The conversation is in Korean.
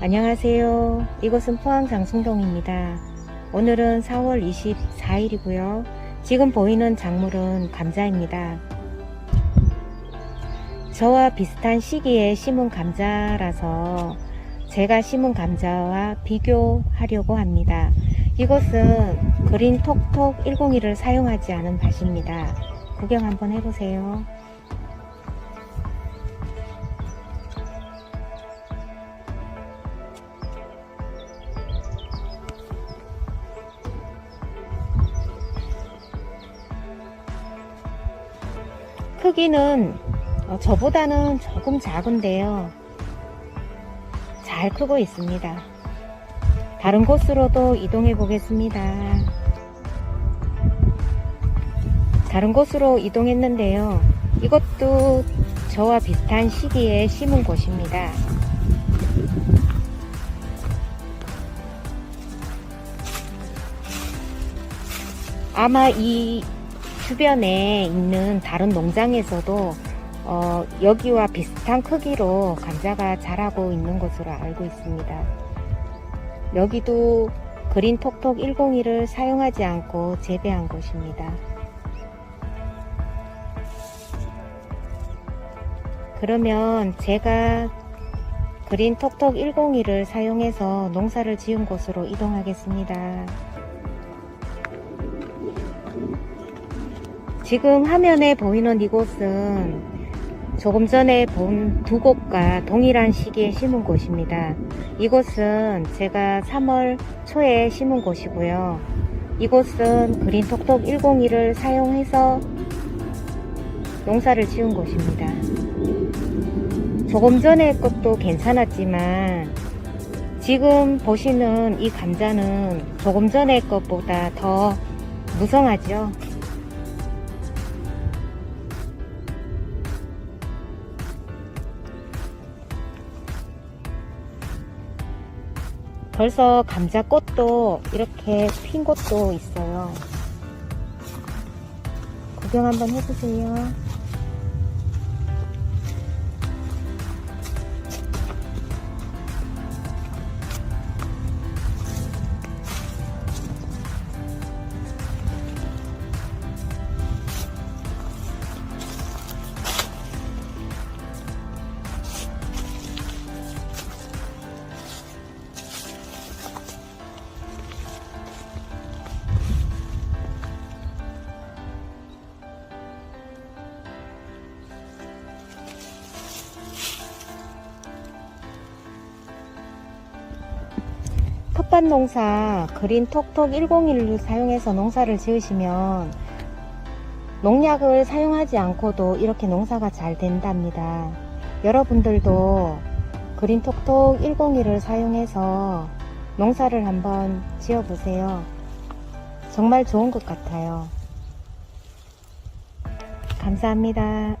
안녕하세요. 이곳은 포항 장성동입니다. 오늘은 4월 24일이고요. 지금 보이는 작물은 감자입니다. 저와 비슷한 시기에 심은 감자라서 제가 심은 감자와 비교하려고 합니다. 이것은 그린 톡톡 101을 사용하지 않은 밭입니다. 구경 한번 해보세요. 크기는 어, 저보다는 조금 작은데요. 잘 크고 있습니다. 다른 곳으로도 이동해 보겠습니다. 다른 곳으로 이동했는데요. 이것도 저와 비슷한 시기에 심은 곳입니다. 아마 이 주변에 있는 다른 농장에서도 어, 여기와 비슷한 크기로 감자가 자라고 있는 것으로 알고 있습니다. 여기도 그린 톡톡 101을 사용하지 않고 재배한 곳입니다. 그러면 제가 그린 톡톡 101을 사용해서 농사를 지은 곳으로 이동하겠습니다. 지금 화면에 보이는 이곳은 조금 전에 본 두 곳과 동일한 시기에 심은 곳입니다. 이곳은 제가 3월 초에 심은 곳이고요. 이곳은 그린톡톡 101을 사용해서 농사를 지은 곳입니다. 조금 전에 것도 괜찮았지만 지금 보시는 이 감자는 조금 전에 것보다 더 무성하죠. 벌써 감자꽃도 이렇게 핀 곳도 있어요. 구경 한번 해보세요. 텃밭 농사 그린 톡톡 101을 사용해서 농사를 지으시면 농약을 사용하지 않고도 이렇게 농사가 잘 된답니다. 여러분들도 그린 톡톡 101을 사용해서 농사를 한번 지어 보세요. 정말 좋은 것 같아요. 감사합니다.